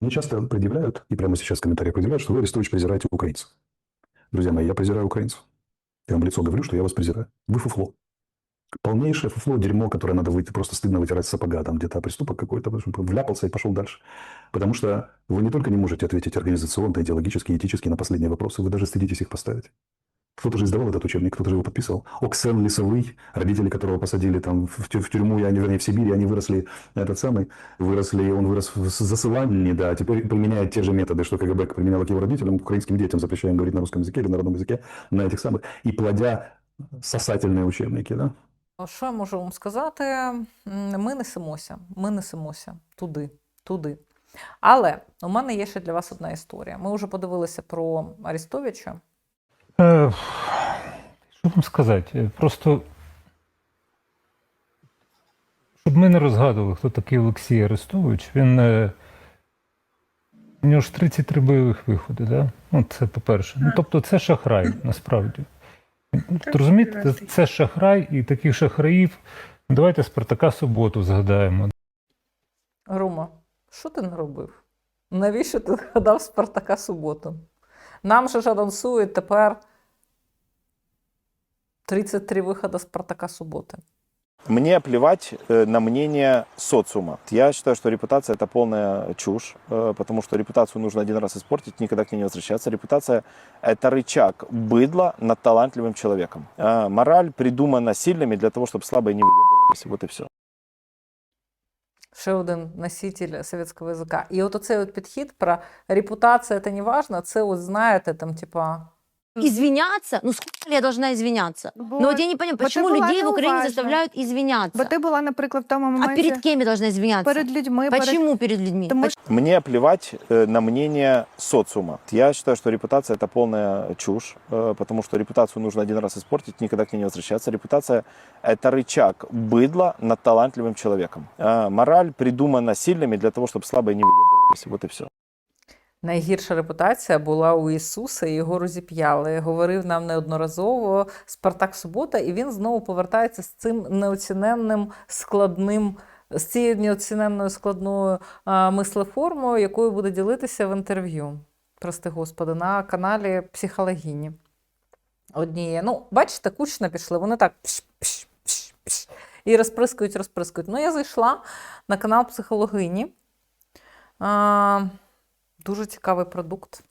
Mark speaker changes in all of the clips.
Speaker 1: Мне часто предъявляют, и прямо сейчас в комментариях предъявляют, что вы, Арестович, презираете украинцев. Друзья мои, я презираю украинцев. Я вам в лицо говорю, что я вас презираю. Вы фуфло. Полнейшее фуфло, дерьмо, которое надо выйти, просто стыдно вытирать с сапога, там где-то приступок какой-то, вляпался и пошел дальше. Потому что вы не только не можете ответить организационно, идеологически, этически на последние вопросы, вы даже стыдитесь их поставить. Кто-то же издавал этот учебник, кто-то же его подписывал. Оксен Лесовый, родители которого посадили там в, тю- в тюрьму, и они, вернее, в Сибири, они выросли, этот самый, выросли, он вырос в с- засылании, да, теперь применяет те же методы, что КГБ применяло к его родителям, к украинским детям, запрещаем говорить на русском языке или на родном языке, на этих самых, и плодя сосательные учебники, да.
Speaker 2: Що я можу вам сказати? М, Ми несемося, ми несемося туди, туди. Але у мене є ще для вас одна історія. Ми вже подивилися про Арістовича.
Speaker 3: Е, що вам сказати? Просто, щоб ми не розгадували, хто такий Олексій Арестович, він. е, У нього ж 33 бойових виходи, да? Ну, це по-перше. Ну, тобто, це шахрай, насправді. Розумієте, це- шахрай, і таких шахраїв. Давайте Спартака Суботу згадаємо.
Speaker 2: Рома, що ти наробив? Навіщо ти згадав Спартака суботу? Нам же ж анонсують тепер 33 виходи Спартака суботи.
Speaker 4: Мне плевать э, на мнение социума. Я считаю, что репутация это полная чушь, э, потому что репутацию нужно один раз испортить, никогда к ней не возвращаться. Репутация это рычаг быдла над талантливым человеком. А мораль придумана сильными для того, чтобы слабые не выебывались. Вот и все.
Speaker 2: Ще один носитель совєтського язика. І от оцей от підхід про репутація це не важно, це от знаєте, там, типа.
Speaker 5: Извиняться? Ну сколько я должна извиняться?
Speaker 6: Бо,
Speaker 5: Ну вот я не понимаю,
Speaker 6: бо
Speaker 5: почему
Speaker 6: ти була
Speaker 5: людей в Украине
Speaker 6: неуважна.
Speaker 5: заставляют извиняться?
Speaker 6: бо ти була, наприклад, в тому
Speaker 5: А
Speaker 6: моменті
Speaker 5: перед кем я должна извиняться?
Speaker 6: перед людьми, перед
Speaker 5: Почему перед людьми?
Speaker 6: Тому
Speaker 5: Поч-
Speaker 4: Мне плевать э, на мнение социума. Я считаю, что репутация это полная чушь, э, потому что репутацию нужно один раз испортить, никогда к ней не возвращаться. Репутация это рычаг быдла над талантливым человеком. А мораль придумана сильными для того, чтобы слабые не выебывались. Вот и все.
Speaker 2: Найгірша репутація була у Ісуса, і його розіп'яли. Говорив нам неодноразово Спартак Субота, і він знову повертається з цим неоціненним складним, з цією неоціненною складною а, мислеформою, якою буде ділитися в інтерв'ю. Прости Господи, на каналі Психологіні. Однієї. Ну, бачите, кучно пішли. Вони так пш, пш, пш, пш, і розприскують, розприскують. Ну, я зайшла на канал Психологині. А, Дуже цікавий продукт.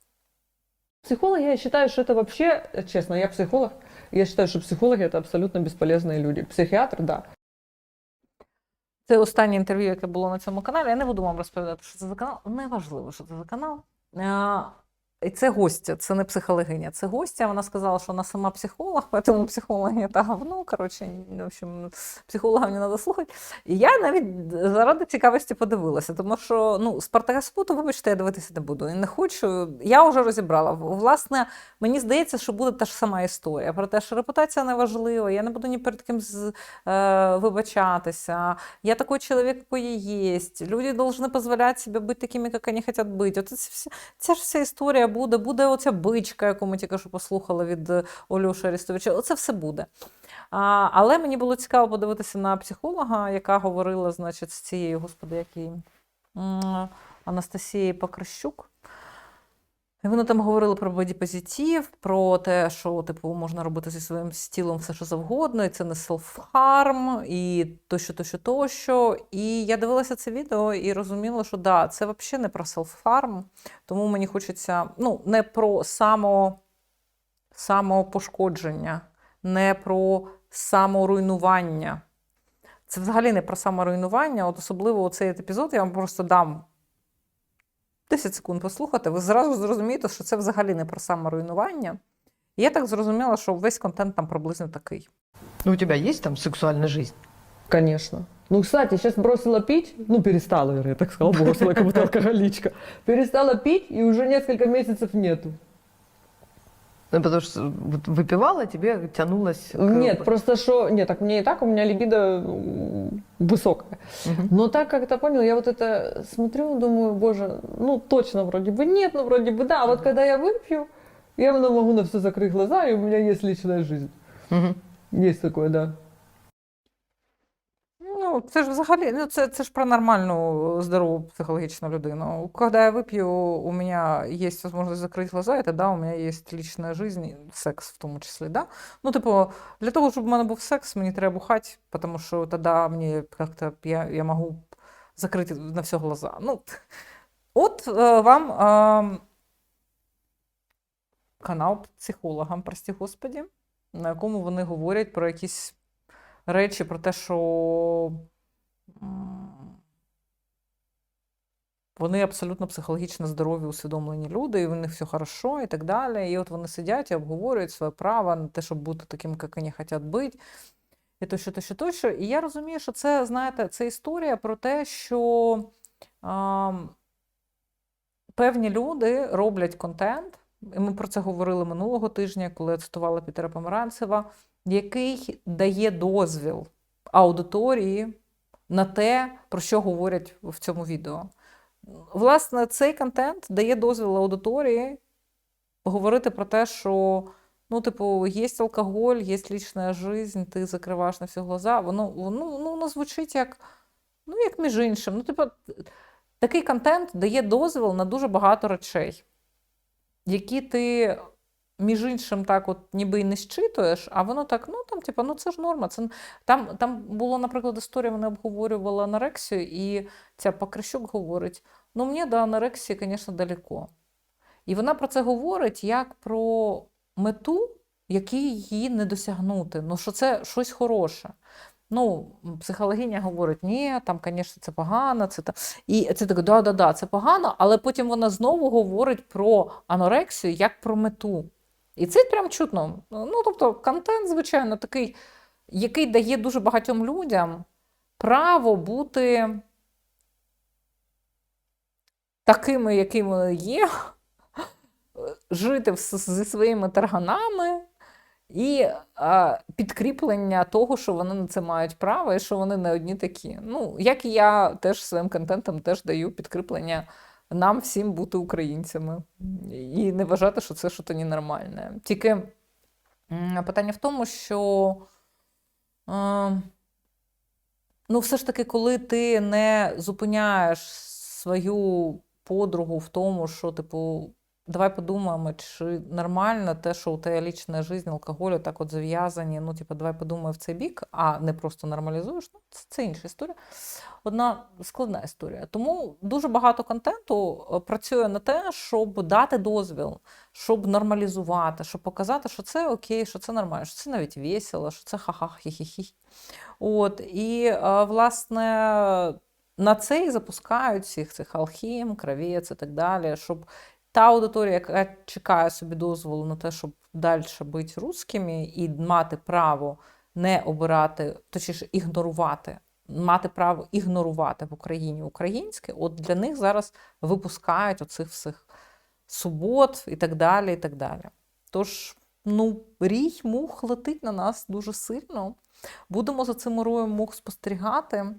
Speaker 7: Психологи, я считаю, что это вообще, э, честно, я психолог, я считаю, что психологи это абсолютно бесполезные люди. Психиатр, да.
Speaker 2: Це останнє інтерв'ю, яке було на цьому каналі. Я не буду вам розповідати, що це за канал. Неважливо, що це за канал. І це гостя, це не психологиня, це гостя. Вона сказала, що вона сама психолог, тому психологи та говно. Коротше, в общем, психолога не треба слухати. І я навіть заради цікавості подивилася, тому що ну, Спартака Споту, вибачте, я дивитися не буду. І не хочу. Я вже розібрала. Власне, мені здається, що буде та ж сама історія. Про те, що репутація не важлива, я не буду ні перед ким з, е, вибачатися. Я такой человек, какой я есть. Люди должны позволять себе бути такими, як вони хочуть бути. От це вся, ця ж вся історія буде. Буде оця бичка, яку ми тільки що послухали від Олюша Олюши Арістовича. Оце все буде. А, але мені було цікаво подивитися на психолога, яка говорила, значить, з цією, господи, який м, Анастасією Покрищук. І вони там говорили про бодіпозитив, про те, що типу можна робити зі своїм тілом все, що завгодно, і це не селф-харм, і тощо, тощо, тощо. І я дивилася це відео і розуміла, що да, це взагалі не про селф-харм, тому мені хочеться ну, не про само, самопошкодження, не про саморуйнування. Це взагалі не про саморуйнування. От особливо цей епізод я вам просто дам 10 секунд послухати, ви зразу зрозумієте, що це взагалі не про саморуйнування. І я так зрозуміла, що весь контент там приблизно такий.
Speaker 8: Ну, у тебя есть там сексуальная жизнь?
Speaker 7: Конечно. Ну, кстати, сейчас бросила пить, ну, перестала, я так сказала, бросила, как будто алкоголичка. Перестала пить, и уже несколько месяцев нету.
Speaker 8: Ну, потому что вот выпивала, тебе тянулось... к-
Speaker 7: Нет, просто что... Нет, так мне и так, у меня либидо м, высокая.
Speaker 8: Мгм.
Speaker 7: Но так как-то понял, я вот это смотрю, думаю, боже, ну, точно вроде бы нет, ну, вроде бы да. А вот когда я выпью, я равно могу на все закрыть глаза, и у меня есть личная жизнь.
Speaker 8: Мгм.
Speaker 7: Есть такое, да.
Speaker 2: Ну, це ж взагалі, ну це, це ж про нормальну здорову психологічну людину. Когда я выпью, у меня есть возможность закрыть глаза, и тогда у меня есть личная жизнь, і секс в тому числі. Да? Ну, типу, для того, щоб у мене був секс, мені треба бухати, тому що тоді мені як-то я, я можу закрити на все глаза. Ну, от е, вам е, канал психологам, прості господі, на якому вони говорять про якісь речі, про те, що вони абсолютно психологічно здорові, усвідомлені люди, і в них все хорошо і так далі. І от вони сидять і обговорюють своє право на те, щоб бути таким, як вони хочуть бути. І тощо, тощо, тощо. І я розумію, що це, знаєте, це історія про те, що а, певні люди роблять контент, і ми про це говорили минулого тижня, коли я цитувала Пітера Помаранцева, який дає дозвіл аудиторії на те, про що говорять в цьому відео. Власне, цей контент дає дозвіл аудиторії говорити про те, що ну, типу, є алкоголь, є лічна жизнь, ти закриваєш на всі глаза. Воно, воно, ну, воно звучить як, ну, як між іншим. Ну, типу, такий контент дає дозвіл на дуже багато речей, які ти між іншим так от ніби і не щитуєш, а воно так, ну там, типу, ну це ж норма. Це... Там, там було, наприклад, історія, вони обговорювали анорексію, і ця Покрищук говорить: ну, мені до анорексії, звісно, далеко. І вона про це говорить як про мету, якій її не досягнути. Ну, що це щось хороше. Ну, психологиня говорить, ні, там, звісно, це погано, це та... і це так, да, да, да, це погано, але потім вона знову говорить про анорексію як про мету. І це прям чутно. Ну, тобто, контент, звичайно, такий, який дає дуже багатьом людям право бути такими, якими є, жити зі своїми тарганами. І а, підкріплення того, що вони на це мають право, і що вони не одні такі. Ну, як і я теж своїм контентом теж даю підкріплення нам всім бути українцями і не вважати, що це щось ненормальне. Тільки питання в тому, що е, ну, все ж таки, коли ти не зупиняєш свою подругу в тому, що, типу, давай подумаємо, чи нормально те, що у тебе лічна життя, алкоголь так от зав'язані, ну, типу, давай подумаємо в цей бік, а не просто нормалізуєш, ну, це, це інша історія. Одна складна історія. Тому дуже багато контенту е, працює на те, щоб дати дозвіл, щоб нормалізувати, щоб показати, що це окей, що це нормально, що це навіть весело, що це ха-ха, хі-хі-хі. От, і, е, власне, на це і запускають всіх цих алхім, кравець і так далі, щоб та аудиторія, яка чекає собі дозволу на те, щоб далі бути русскими і мати право не обирати, точніше ігнорувати, мати право ігнорувати в Україні українське, от для них зараз випускають оцих всіх субот і так далі. і так далі. Тож, ну, рій мух летить на нас дуже сильно. Будемо за цим роєм мух спостерігати.